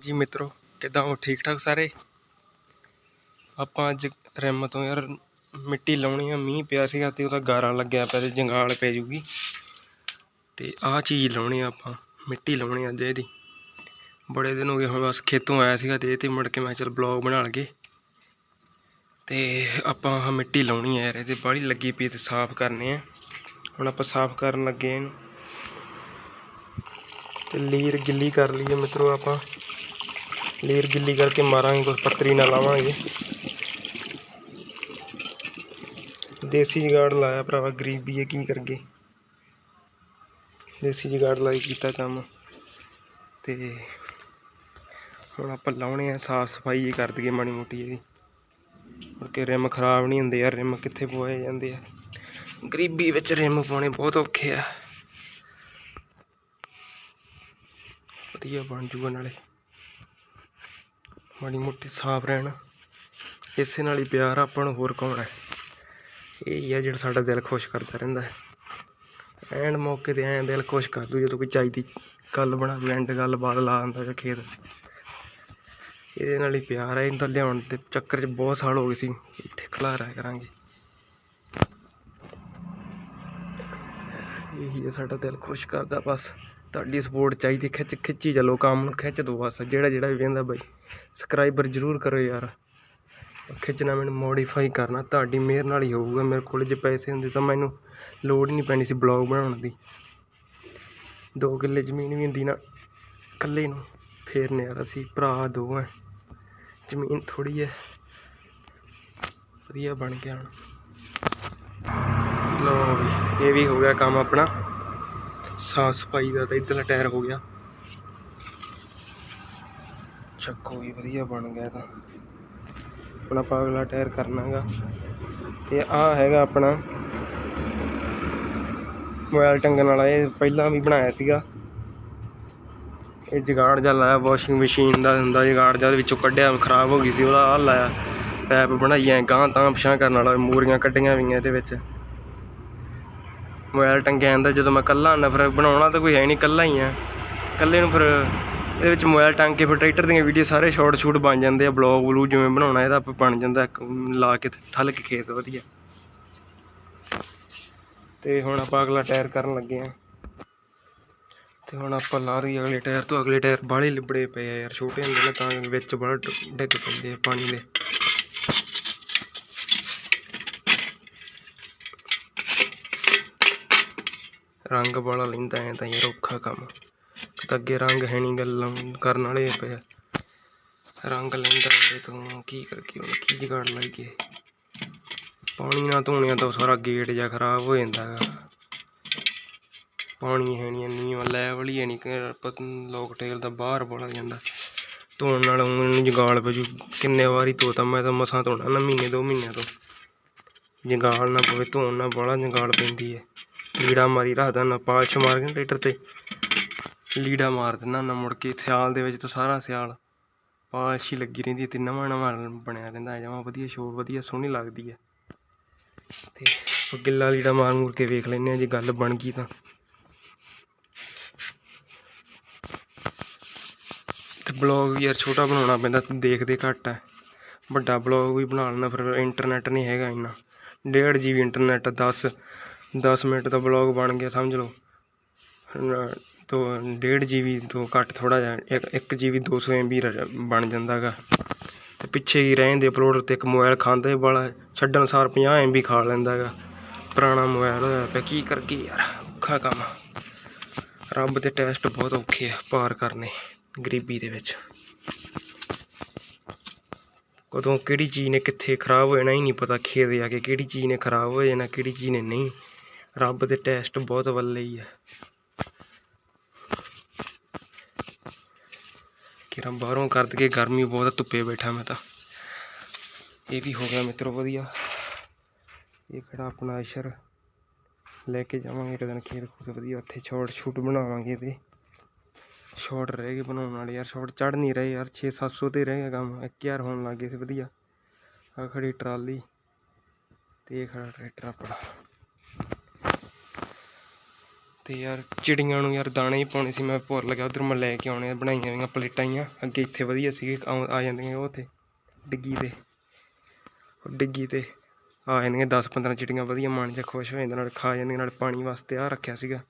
ਜੀ ਮਿੱਤਰੋ, ਕਿਦਾਂ ਹੋ? ਠੀਕ ਠਾਕ ਸਾਰੇ? ਆਪਾਂ ਅੱਜ ਰਿਮ ਤੋਂ ਯਾਰ ਮਿੱਟੀ ਲਾਉਣੀ ਆ, ਮੀਂਹ ਪਿਆ ਸੀਗਾ ਤੇ ਉਹਦਾ ਗਾਰਾ ਲੱਗਿਆ ਪਿਆ ਤੇ ਜੰਗਾਲ ਪੈ ਜੂਗੀ। ਤੇ ਆਹ ਚੀਜ਼ ਲਾਉਣੀ ਆ ਆਪਾਂ, ਮਿੱਟੀ ਲਾਉਣੀ ਅੱਜ ਇਹਦੀ। ਬੜੇ ਦਿਨ ਹੋ ਗਏ ਹੁਣ ਬਸ ਖੇਤੋਂ ਆਇਆ ਸੀਗਾ ਤੇ ਇਹ ਤੇ ਮੁੜ ਕੇ ਮੈਂ ਚਲ ਬਲੌਗ ਬਣਾ ਲਗੇ ਤੇ ਆਪਾਂ ਆਹ ਮਿੱਟੀ ਲਾਉਣੀ ਹੈ ਯਾਰ, ਇਹਦੇ ਬਾਹਲੀ ਲੱਗੀ ਪਈ ਤੇ ਸਾਫ਼ ਕਰਨੇ ਆ। ਹੁਣ ਆਪਾਂ ਸਾਫ਼ ਕਰਨ ਲੱਗੇ ਆ ਇਹਨੂੰ। ਤੇ ਲੀਰ ਗਿੱਲੀ ਕਰ ਲਈਏ ਮਿੱਤਰੋ ਆਪਾਂ। ਲੀਰ ਗਿੱਲੀ ਕਰਕੇ ਮਾਰਾਂਗੇ, ਕੁਛ ਪੱਤਰੀ ਨਾਲ ਲਾਵਾਂਗੇ। ਦੇਸੀ ਜੁਗਾੜ ਲਾਇਆ ਭਰਾਵਾ, ਗਰੀਬੀ ਹੈ, ਕੀ ਕਰਗੇ ਦੇਸੀ ਜੁਗਾੜ ਲਾਈ ਕੀਤਾ ਕੰਮ। ਤੇ ਹੁਣ ਆਪਾਂ ਲਾਉਣੇ ਆ, ਸਾਫ਼ ਸਫ਼ਾਈ ਜੀ ਕਰ ਦਈਏ ਮਾੜੀ ਮੋਟੀ ਇਹਦੀ। ਕਿ ਰਿਮ ਖਰਾਬ ਨਹੀਂ ਹੁੰਦੇ ਯਾਰ, ਰਿਮ ਕਿੱਥੇ ਪਵਾਏ ਜਾਂਦੇ ਆ। ਗਰੀਬੀ ਵਿੱਚ ਰਿਮ ਪਾਉਣੇ ਬਹੁਤ ਔਖੇ ਆ। ਵਧੀਆ ਬਣ ਜੂਗਾ ਨਾਲੇ। ਮਾੜੀ ਮੋਟੀ ਸਾਫ਼ ਰਹਿਣ। ਇਸੇ ਨਾਲ ਹੀ ਪਿਆਰ ਆਪਾਂ ਨੂੰ ਹੋਰ ਕੌਣ ਹੈ ਇਹ ਹੀ ਆ ਜਿਹੜਾ ਸਾਡਾ ਦਿਲ ਖੁਸ਼ ਕਰਦਾ ਰਹਿੰਦਾ। ਹੈ ਐਂਡ ਮੌਕੇ ਤੇ ਐਂ ਦਿਲ ਖੁਸ਼ ਕਰ ਦੂ ਜਦੋਂ ਕੋਈ ਚਾਹੀਦੀ ਗੱਲ ਬਣਾ ਦੂ, ਐਂਡ ਗੱਲਬਾਤ ਲਾ ਦਿੰਦਾ ਜਾਂ ਖੇਤ। ਇਹਦੇ ਨਾਲ ਹੀ ਪਿਆਰ ਹੈ ਇਹਨੂੰ ਤਾਂ ਲਿਆਉਣ ਦੇ ਚੱਕਰ 'ਚ ਬਹੁਤ ਸਾਲ ਹੋ ਗਏ ਸੀ, ਇੱਥੇ ਖਿਲਾਰਿਆ ਕਰਾਂਗੇ। ਇਹੀ ਹੈ ਸਾਡਾ ਦਿਲ ਖੁਸ਼ ਕਰਦਾ, ਬਸ ਤੁਹਾਡੀ ਸਪੋਰਟ ਚਾਹੀਦੀ, ਖਿੱਚ, ਖਿੱਚੀ ਚੱਲੋ, ਕੰਮ ਨੂੰ ਖਿੱਚ ਦੋ ਬਸ, ਜਿਹੜਾ ਜਿਹੜਾ ਵੀ ਵੇਂਦਾ ਬਾਈ। ਸਬਸਕ੍ਰਾਈਬਰ ਜ਼ਰੂਰ ਕਰੋ ਯਾਰ। ਖਿੱਚਣਾ ਮੈਨੂੰ ਮੋਡੀਫਾਈ ਕਰਨਾ, ਤੁਹਾਡੀ ਮਿਹਰ ਨਾਲ ਹੀ ਹੋਊਗਾ, ਮੇਰੇ ਕੋਲ ਜੇ ਪੈਸੇ ਹੁੰਦੇ ਤਾਂ ਮੈਨੂੰ ਲੋੜ ਨਹੀਂ ਪੈਣੀ ਸੀ ਬਲੌਗ ਬਣਾਉਣ ਦੀ। ਦੋ ਕਿੱਲੇ ਜ਼ਮੀਨ ਵੀ ਹੁੰਦੀ ਨਾ, ਇਕੱਲੇ ਨੂੰ ਫੇਰ ਨੇ ਯਾਰ ਭਰਾ ਦੋ ਹੈ ਜ਼ਮੀਨ ਥੋੜੀ ਹੈ। ਵਧੀਆ ਬਣ ਗਿਆ ਹੁਣ। ਲਓ ਵੀ, ਇਹ ਵੀ ਹੋ ਗਿਆ ਕੰਮ ਆਪਣਾ। ਸਾਫ਼ ਸਫ਼ਾਈ ਦਾ ਤਾਂ ਇੱਧਰਲਾ ਟਾਇਰ ਹੋ ਗਿਆ। ਚੱਕੋ ਵੀ ਵਧੀਆ ਬਣ ਗਿਆ ਤਾਂ। ਹੁਣ ਆਪਾਂ ਅਗਲਾ ਟਾਇਰ ਕਰਨਾਗਾ। ਤੇ ਆਹ ਹੈਗਾ ਆਪਣਾ। ਮੋਬਾਈਲ ਟੰਗਣ ਵਾਲਾ, ਇਹ ਪਹਿਲਾਂ ਵੀ ਬਣਾਇਆ ਸੀਗਾ। ਇਹ ਜਗਾੜ ਜਿਹਾ ਲਾਇਆ ਵਾਸ਼ਿੰਗ ਮਸ਼ੀਨ ਦਾ ਹੁੰਦਾ ਜਗਾੜ ਜਿਹਾ ਵਿੱਚੋਂ ਕੱਢਿਆ, ਖਰਾਬ ਹੋ ਗਈ ਸੀ, ਉਹਦਾ ਆਹ ਲਾਇਆ ਪੈਪ ਬਣਾਈਆਂ ਐ ਗਾਂ ਤਾਂ ਪਿਛਾਂ ਕਰਨ ਵਾਲਾ, ਮੂਰੀਆਂ ਕੱਢੀਆਂ ਵੀਆਂ ਇਹਦੇ ਵਿੱਚ। ਮੋਬਾਈਲ ਟੰਗਿਆ ਜਾਂਦਾ, ਜਦੋਂ ਮੈਂ ਕੱਲਾ ਆਉਂਦਾ, ਫਿਰ ਬਣਾਉਣਾ ਤਾਂ ਕੋਈ ਹੈ ਨਹੀਂ ਕੱਲਾ ਹੀ ਆ। ਕੱਲੇ ਨੂੰ ਫਿਰ ਇਹਦੇ ਵਿੱਚ ਮੋਬਾਈਲ ਟੰਗ ਕੇ ਫਿਰ ਟਰੈਕਟਰ ਦੀਆਂ ਵੀਡੀਓ ਸਾਰੇ ਸ਼ਾਰਟ ਸ਼ੂਟ ਬਣ ਜਾਂਦੇ ਆ ਬਲੌਗ ਬਲੂ ਜਿਵੇਂ ਬਣਾਉਣਾ, ਇਹਦਾ ਆਪੇ ਬਣ ਜਾਂਦਾ ਲਾ ਕੇ ਠੱਲ ਕੇ ਖੇਤ, ਵਧੀਆ। ਤੇ ਹੁਣ ਆਪਾਂ ਅਗਲਾ ਟਾਇਰ ਕਰਨ ਲੱਗੇ ਆ। ਤੇ ਹੁਣ ਆਪਾਂ ਲਾ ਰਹੀ ਅਗਲੇ ਟਾਇਰ ਤੋਂ। ਅਗਲੇ ਟਾਇਰ ਬਾਹਲੇ ਲਿਬੜੇ ਪਏ ਆ ਯਾਰ, ਛੋਟੇ ਹੁੰਦੇ ਨੇ ਤਾਂ ਵਿੱਚ ਬੜਾ ਡਿੱਗ ਪੈਂਦੇ ਆ ਪਾਣੀ ਦੇ। ਰੰਗ ਵਾਲਾ ਲੈਂਦਾ ਐ ਤਾਂ ਯਾਰ, ਔਖਾ ਕੰਮ। ਤਾਂ ਅੱਗੇ ਰੰਗ ਹੈ ਨਹੀਂ ਗੱਲਾਂ ਕਰਨ ਵਾਲੇ ਪਿਆ ਰੰਗ ਲੈਂਦਾ ਇਹ ਤੋਂ, ਕੀ ਕਰਕੇ ਹੁਣ, ਕੀ ਜਗਾੜ ਲਾਈਏ। ਪਾਣੀ ਨਾ ਧੋਣਿਆ ਤਾਂ ਸਾਰਾ ਗੇਟ ਜਿਹਾ ਖਰਾਬ ਹੋ ਜਾਂਦਾ ਹੈਗਾ। ਪਾਣੀ ਹੈ ਨਹੀਂ ਨੀਵਾਂ ਲੈਵਲ ਹੀ ਹੈ ਨਹੀਂ ਪਤ ਲੋਕ ਟੇਲ ਦਾ ਬਾਹਰ ਬੋਲਾ ਜਾਂਦਾ। ਧੋਣ ਨਾਲ ਉਹਨੂੰ ਜਗਾਲ ਪੈ ਜੂ ਕਿੰਨੇ ਵਾਰੀ ਧੋਤਾ, ਮੈਂ ਤਾਂ ਮਸਾਂ ਧੋਣਾ ਨਾ ਮਹੀਨੇ, ਦੋ ਮਹੀਨਿਆਂ ਤੋਂ। ਜੰਗਾਲ ਨਾ ਪਵੇ, ਧੋਣ ਨਾਲ ਬਾਹਲਾ ਜੰਗਾਲ ਪੈਂਦੀ ਹੈ। ਲੀੜਾ ਮਾਰੀ ਰੱਖਦਾ ਨਾ ਪਾਲਸ਼ ਮਾਰ ਕੇ ਟਰੈਕਟਰ ਤੇ। ਲੀੜਾ ਮਾਰ ਦਿੰਦਾ ਨਾ ਮੁੜ ਕੇ, ਸਿਆਲ ਦੇ ਵਿੱਚ ਤਾਂ ਸਾਰਾ ਸਿਆਲ। ਪਾਲਸ਼ ਹੀ ਲੱਗੀ ਰਹਿੰਦੀ ਹੈ ਤੇ ਨਵਾਂ ਨਵਾਂ ਬਣਿਆ ਰਹਿੰਦਾ ਜਮਾਂ ਵਧੀਆ ਸ਼ੋਰ, ਵਧੀਆ ਸੋਹਣੀ ਲੱਗਦੀ ਹੈ। ਤੇ ਗਿੱਲਾ ਲੀੜਾ ਮਾਰ ਮੂਰ ਕੇ ਵੇਖ ਲੈਂਦੇ ਆ ਜੇ ਗੱਲ ਬਣ ਗਈ ਤਾਂ। ਬਲੌਗ ਵੀ ਯਾਰ ਛੋਟਾ ਬਣਾਉਣਾ ਪੈਂਦਾ ਦੇਖਦੇ ਘੱਟ ਹੈ ਵੱਡਾ ਬਲੌਗ ਵੀ ਬਣਾ ਲੈਣਾ ਫਿਰ ਇੰਟਰਨੈਟ ਨਹੀਂ ਹੈਗਾ ਇੰਨਾ। ਡੇਢ ਜੀ ਬੀ ਇੰਟਰਨੈਟ 10 10 ਮਿੰਟ ਦਾ ਬਲੌਗ ਬਣ ਗਿਆ, ਸਮਝ ਲਓ। ਹੁਣ ਤੋਂ ਡੇਢ ਜੀ ਬੀ ਤੋਂ ਘੱਟ ਥੋੜਾ ਜਿਹਾ, ਇੱਕ ਇੱਕ ਜੀ ਬੀ 200 ਐਮ ਬੀ ਬਣ ਜਾਂਦਾ ਗਾ ਤੇ ਪਿੱਛੇ ਹੀ ਰਹਿੰਦੇ ਅਪਲੋਡ ਤੇ ਇੱਕ ਮੋਬਾਈਲ ਖਾਂਦਾ ਹੀ ਵਾਲਾ ਛੱਡਣ ਸਾਰ 50 ਐਮ ਬੀ ਖਾ ਲੈਂਦਾ ਗਾ ਪੁਰਾਣਾ ਮੋਬਾਈਲ ਹੋਇਆ ਪਿਆ, ਕੀ ਕਰਗੇ ਯਾਰ, ਔਖਾ ਕੰਮ। ਰੱਬ ਦੇ ਟੈਸਟ ਬਹੁਤ ਔਖੇ ਆ, ਪਾਰ ਕਰਨੇ। ਗਰੀਬੀ ਦੇ ਵਿੱਚ। ਕਦੋਂ ਕਿਹੜੀ ਚੀਜ਼ ਨੇ ਕਿੱਥੇ ਖਰਾਬ ਹੋ ਜਾਣਾ ਹੀ ਨਹੀਂ ਪਤਾ ਖੇਤ ਜਾ ਕੇ ਕਿਹੜੀ ਚੀਜ਼ ਨੇ ਖਰਾਬ ਹੋ ਜਾਣਾ ਕਿਹੜੀ ਚੀਜ਼ ਨੇ ਨਹੀਂ। ਰੱਬ ਦੇ ਟੈਸਟ ਬਹੁਤ ਵੱਲੇ ਹੀ ਆ। ਕਿਰਾਂ ਬਾਹਰੋਂ ਕਰ ਕੇ ਗਰਮੀ ਬਹੁਤ ਧੁੱਪੇ ਬੈਠਾ ਮੈਂ ਤਾਂ। ਇਹ ਵੀ ਹੋ ਗਿਆ ਮਿੱਤਰੋ ਵਧੀਆ। ਇਹ ਕਿਹੜਾ ਆਪਣਾ ਅਸ਼ਰ। ਲੈ ਕੇ ਜਾਵਾਂਗੇ ਇੱਕ ਦਿਨ ਖੇਤ ਖੂਤ ਵਧੀਆ, ਉੱਥੇ ਛੋਟ ਸ਼ੂਟ ਬਣਾਵਾਂਗੇ ਇਹਦੇ ਸ਼ਾਰਟ ਰਹਿ ਗਏ ਬਣਾਉਣ ਵਾਲੇ ਯਾਰ ਸ਼ਾਰਟ ਚੜ ਨਹੀਂ ਰਹੇ ਯਾਰ 6 700 ਤੇ ਰਹਿ ਗਿਆ ਕੰਮ 1000 ਹੋਣ ਲੱਗ ਗਏ ਸੀ ਵਧੀਆ। ਆ ਖੜੀ ਟਰਾਲੀ ਤੇ ਇਹ ਖੜਾ ਟਰੈਕਟਰ ਆਪਣਾ। ਤੇ ਯਾਰ ਚਿੜੀਆਂ ਨੂੰ ਯਾਰ ਦਾਣੇ ਹੀ ਪਾਉਣੇ ਸੀ ਮੈਂ ਭੁੱਲ ਗਿਆ ਉਧਰ ਮੈਂ ਲੈ ਕੇ ਆਉਣੇ ਆ, ਬਣਾਈਆਂ ਹੋਈਆਂ ਪਲੇਟਾਂ ਹੀ ਆ ਅੱਗੇ ਇੱਥੇ ਵਧੀਆ ਸੀਗੇ ਆਉ- ਆ ਜਾਂਦੀਆਂ ਉਹ ਉੱਥੇ ਡਿੱਗੀ ਤੇ। ਡਿੱਗੀ ਤੇ ਆ ਜਾਂਦੀਆਂ 10 15 ਚਿੜੀਆਂ ਵਧੀਆ ਮਨ ਜਿਹਾ ਖੁਸ਼ ਹੋ ਜਾਂਦਾ ਨਾਲ ਖਾ ਜਾਂਦੀਆਂ ਨਾਲ ਪਾਣੀ ਵਾਸਤੇ ਆ ਰੱਖਿਆ ਸੀਗਾ।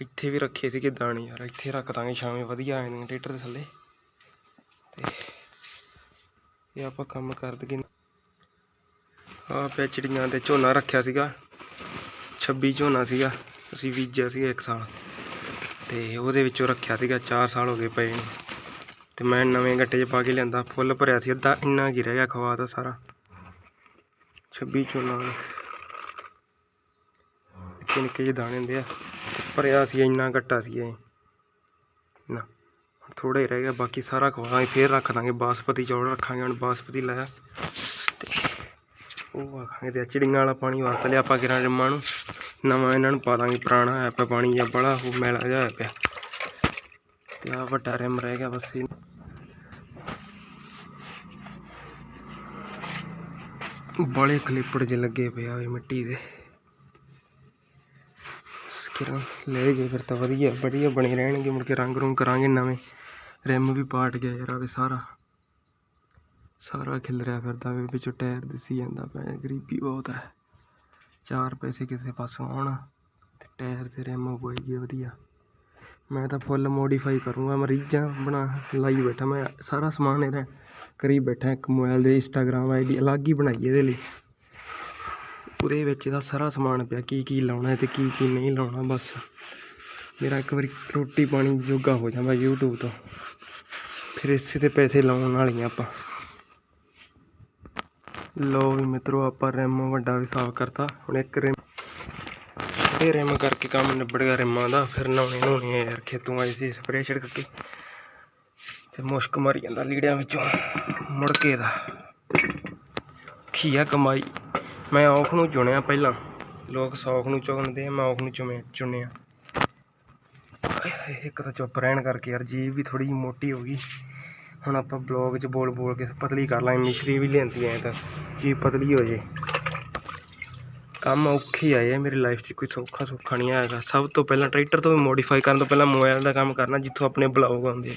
ਇੱਥੇ ਵੀ ਰੱਖੇ ਸੀਗੇ ਦਾਣੇ ਯਾਰ, ਇੱਥੇ ਰੱਖ ਦਾਂਗੇ, ਛਾਵੇਂ ਵਧੀਆ ਆਏ ਨੇ ਟੇਟਰ ਦੇ ਥੱਲੇ। ਤੇ ਇਹ ਆਪਾਂ ਕੰਮ ਕਰ ਦਈਏ। ਆ ਪਿਆ ਚਿੜੀਆਂ ਤੇ ਝੋਨਾ ਰੱਖਿਆ ਸੀਗਾ 26 ਝੋਨਾ ਸੀਗਾ, ਅਸੀਂ ਬੀਜਿਆ ਸੀਗਾ ਇੱਕ ਸਾਲ। ਤੇ ਉਹਦੇ ਵਿੱਚੋਂ ਰੱਖਿਆ ਸੀਗਾ 4 ਸਾਲ ਹੋ ਗਏ ਪਏ ਨੇ। ਤੇ ਮੈਂ ਨਵੇਂ ਗੱਟੇ 'ਚ ਪਾ ਕੇ ਲਿਆਂਦਾ, ਫੁੱਲ ਭਰਿਆ ਸੀ, ਅੱਧਾ ਇੰਨਾ ਕੀ ਰਹਿ ਗਿਆ ਖਵਾ ਦਾ ਸਾਰਾ। 26 ਝੋਨਾ। ਨਿੱਕੇ ਨਿੱਕੇ ਜਿਹੇ ਦਾਣੇ ਹੁੰਦੇ ਆ। ਭਰਿਆ ਸੀ ਇੰਨਾ ਘੱਟਾ ਸੀ ਇਹ। ਨਾ ਥੋੜਾ ਹੀ ਰਹਿ ਗਿਆ, ਬਾਕੀ ਸਾਰਾ ਖਵਾਵਾਂਗੇ, ਫੇਰ ਰੱਖ ਦਾਂਗੇ, ਬਾਸਪਤੀ ਚੌਲ ਰੱਖਾਂਗੇ, ਹੁਣ ਬਾਸਪਤੀ ਲਾਇਆ। ਤੇ ਉਹ ਆਖਾਂਗੇ ਤੇ ਚਿੜੀਆਂ ਵਾਲਾ ਪਾਣੀ ਵਰਤ ਲਿਆ ਆਪਾਂ ਕਿਰਾਂ ਜੰਮਾਂ ਨੂੰ। ਨਵਾਂ ਇਹਨਾਂ ਨੂੰ ਪਾ ਦਾਂਗੇ, ਪੁਰਾਣਾ ਹੋਇਆ ਪਿਆ ਪਾਣੀ ਜਾਂ ਬੜਾ ਉਹ ਮੈਲਾ ਜਿਹਾ ਹੋਇਆ ਪਿਆ। ਤੇ ਆ ਵੱਡਾ ਰਿਮ ਰਹਿ ਗਿਆ ਬਸ ਇਹ ਬੜੇ ਕਲਿੱਪੜ ਜਿਹੇ ਲੱਗੇ ਪਿਆ ਆ ਮਿੱਟੀ ਦੇ। ਕਿਰਾਂ ਲੈ ਗਏ ਫਿਰ ਤਾਂ ਵਧੀਆ ਵਧੀਆ ਬਣੇ ਰਹਿਣਗੇ, ਮੁੜ ਕੇ ਰੰਗ ਰੂੰਗ ਕਰਾਂਗੇ ਨਵੇਂ। ਰਿਮ ਵੀ ਪਾਟ ਗਿਆ ਯਾਰ ਆਵੇ ਸਾਰਾ। ਸਾਰਾ ਖਿਲ ਰਿਹਾ ਫਿਰਦਾ ਵੇ, ਵਿੱਚੋਂ ਟਾਇਰ ਦਿਸੀ ਜਾਂਦਾ ਪਿਆ, ਗਰੀਬੀ ਬਹੁਤ ਹੈ। ਚਾਰ ਪੈਸੇ ਕਿਸੇ ਪਾਸੋਂ ਆਉਣ, ਤੇ ਟਾਇਰ ਤੇ ਰਿਮ ਪਏਗੀ ਵਧੀਆ। ਮੈਂ ਤਾਂ ਫੁੱਲ ਮੋਡੀਫਾਈ ਕਰੂੰਗਾ ਮਰੀਜ਼ਾਂ ਬਣਾ, ਲਾਈ ਬੈਠਾ, ਮੈਂ ਸਾਰਾ ਸਮਾਨ ਇਹਦਾ, ਕਰੀ ਬੈਠਾ ਇੱਕ ਮੋਬਾਈਲ ਦੇ ਇੰਸਟਾਗ੍ਰਾਮ ਆਈਡੀ, ਅਲੱਗ ਹੀ ਬਣਾਈ ਇਹਦੇ ਲਈ। ਉਹਦੇ ਵਿੱਚ ਇਹਦਾ ਸਾਰਾ ਸਮਾਨ ਪਿਆ, ਕੀ ਕੀ ਲਾਉਣਾ ਹੈ ਤੇ ਕੀ ਕੀ ਨਹੀਂ ਲਾਉਣਾ, ਬਸ। ਮੇਰਾ ਇੱਕ ਵਾਰੀ ਰੋਟੀ ਪਾਣੀ ਜੋਗਾ ਹੋ ਜਾਂਦਾ YouTube ਤੋਂ। ਫਿਰ ਇਸੇ ਤੇ ਪੈਸੇ ਲਾਉਣ ਵਾਲੀਆਂ ਆਪਾਂ। ਲੋ ਵੀ ਮਿੱਤਰੋ, ਆਪਾਂ ਰਿਮ ਵੱਡਾ ਵੀ ਸਾਫ਼ ਕਰਤਾ। ਹੁਣ ਇੱਕ ਰਿਮ ਇਹ ਰਿਮ ਕਰਕੇ ਕੰਮ ਨਿਬੜ ਗਿਆ ਰਿਮਾਂ ਦਾ। ਫਿਰ ਨਹਾਉਣੇ ਨਹਾਉਣੇ ਯਾਰ, ਖੇਤੋਂ ਆਏ ਸੀ ਸਪਰੇਅ ਛਿੜਕ ਕੇ। ਤੇ ਮੁਸ਼ਕ ਮਾਰੀ ਜਾਂਦਾ ਲੀੜਿਆਂ ਵਿੱਚੋਂ ਮੁੜ ਕੇ ਦਾ। ਖੀਆ ਕਮਾਈ। ਮੈਂ ਔਖ ਨੂੰ ਚੁਣਿਆ ਪਹਿਲਾਂ। ਲੋਕ ਸੌਖ ਨੂੰ ਚੁਣਦੇ ਆ, ਮੈਂ ਔਖ ਨੂੰ ਚੁਣਿਆ। ਚੁਣਿਆ ਇੱਕ ਤਾਂ ਚੁੱਪ ਰਹਿਣ ਕਰਕੇ ਯਾਰ, ਜੀਭ ਵੀ ਥੋੜੀ ਜਿਹੀ ਮੋਟੀ ਹੋ ਗਈ। ਹੁਣ ਆਪਾਂ ਬਲੌਗ 'ਚ ਬੋਲ ਬੋਲ ਕੇ ਪਤਲੀ ਕਰ ਲਾਂ ਮਿਸ਼ਰੀ ਵੀ ਲਿਆਂਦੀ ਐ ਤਾਂ। ਜੀਭ ਪਤਲੀ ਹੋ ਜੇ। ਕੰਮ ਔਖੇ ਆਏ ਮੇਰੀ ਲਾਈਫ 'ਚ ਕੋਈ ਸੌਖਾ ਸੌਖਾ ਨਹੀਂ ਆਏਗਾ ਸਭ ਤੋਂ ਪਹਿਲਾਂ ਟਰੈਕਟਰ ਤੋਂ ਵੀ ਮੋਡੀਫਾਈ ਕਰਨ ਤੋਂ ਪਹਿਲਾਂ ਮੋਬਾਈਲ ਦਾ ਕੰਮ ਕਰਨਾ, ਜਿੱਥੋਂ ਆਪਣੇ ਬਲੌਗ ਆਉਂਦੇ ਆ।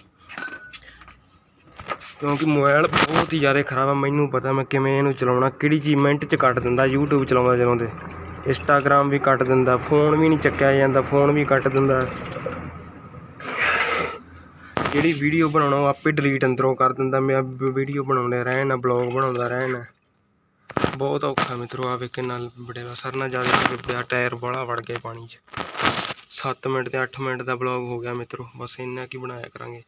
ਕਿਉਂਕਿ ਮੋਬਾਈਲ ਬਹੁਤ ਹੀ ਜ਼ਿਆਦਾ ਖਰਾਬ ਆ, ਮੈਨੂੰ ਪਤਾ ਮੈਂ ਕਿਵੇਂ ਇਹਨੂੰ ਚਲਾਉਣਾ, ਕਿਹੜੀ ਚੀਜ਼ ਮਿੰਟ 'ਚ ਕੱਟ ਦਿੰਦਾ, YouTube ਚਲਾਉਂਦਾ ਚਲਾਉਂਦੇ। ਇੰਸਟਾਗ੍ਰਾਮ ਵੀ ਕੱਟ ਦਿੰਦਾ ਫੋਨ ਵੀ ਨਹੀਂ ਚੱਕਿਆ ਜਾਂਦਾ ਫੋਨ ਵੀ ਕੱਟ ਦਿੰਦਾ। ਜਿਹੜੀ ਵੀਡੀਓ ਬਣਾਉਣਾ ਉਹ ਆਪੇ ਡਿਲੀਟ ਅੰਦਰੋਂ ਕਰ ਦਿੰਦਾ, ਮੈਂ ਵੀਡੀਓ ਬਣਾਉਂਦੇ ਰਹਿਣਾ ਬਲੌਗ ਬਣਾਉਂਦਾ ਰਹਿਣਾ। ਬਹੁਤ ਔਖਾ ਮਿੱਤਰੋ ਆਵੇ ਨਾਲ ਬੜੇ ਸਰ ਨਾਲ ਜ਼ਿਆਦਾ ਪਿਆ ਟਾਇਰ ਬਾਹਲਾ ਵੜ ਗਿਆ ਪਾਣੀ 'ਚ। 7 ਮਿੰਟ ਤੇ 8 ਮਿੰਟ ਦਾ ਬਲੌਗ ਹੋ ਗਿਆ ਮਿੱਤਰੋ, ਬਸ ਇੰਨਾ ਕੀ ਬਣਾਇਆ ਕਰਾਂਗੇ।